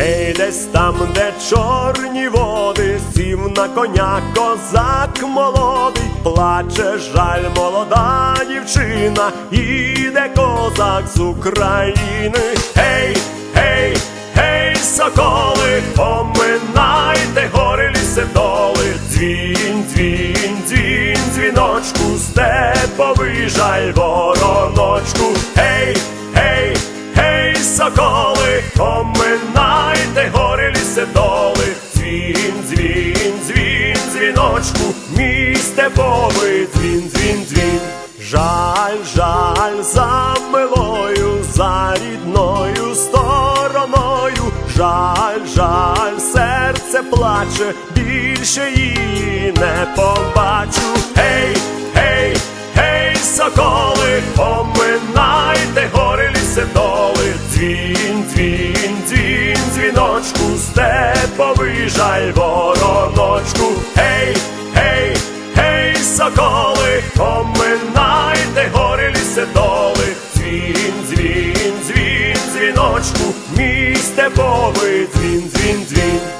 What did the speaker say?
Гей, десь там, де чорні води, сів на коня козак молодий, плаче жаль молода дівчина, іде козак з України. Гей, гей, гей, соколи, поминайте гори ліси доли, дзвін, дзвін, дзвін, дзвіночку, степовий жаль гори ліси доли, дзвін, дзвін, дзвін, дзвіночку, мій степовий дзвін, дзвін, дзвін. Жаль, жаль за милою, за рідною стороною, жаль, жаль, серце плаче, більше її не побачу. вижаль вороночку, гей, гей, гей, соколи, поминайте гори ліси доли, дзвін, дзвін, дзвін, дзвіночку, мій степовий дзвін, дзвін, дзвін.